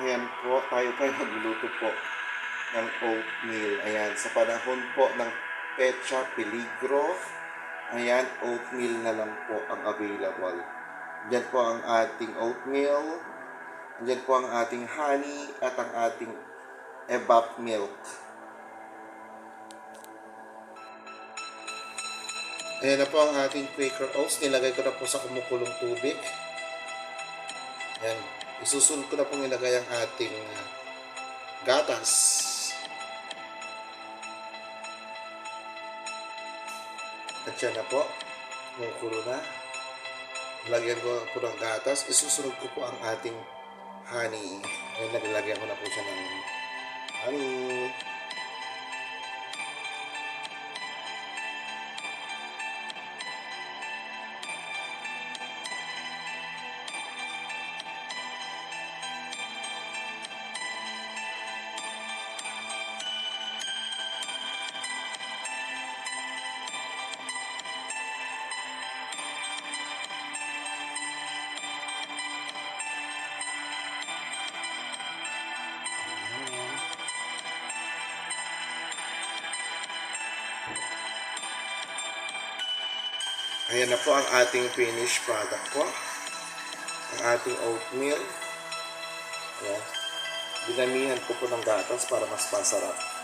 Ayan po, tayo tayo magluluto po ng oatmeal. Ayan, sa panahon po ng pecha peligro, ayan, oatmeal na lang po ang available. Diyan po ang ating oatmeal, diyan po ang ating honey at ang ating evap milk. Ayan na po ang ating Quaker Oats. Nilagay ko na po sa kumukulong tubig. Ayan. Isusunod ko na pong ilagay ang ating gatas. At yan na po. Kumukulo na. Lagyan ko po ng gatas. Isusunod ko po ang ating honey. Ayan, naglagyan ko na po siya ng honey. Ayan na po ang ating finished product po. Ang ating oatmeal. Ayan. Dinamihan ko po ng gatas para mas masarap.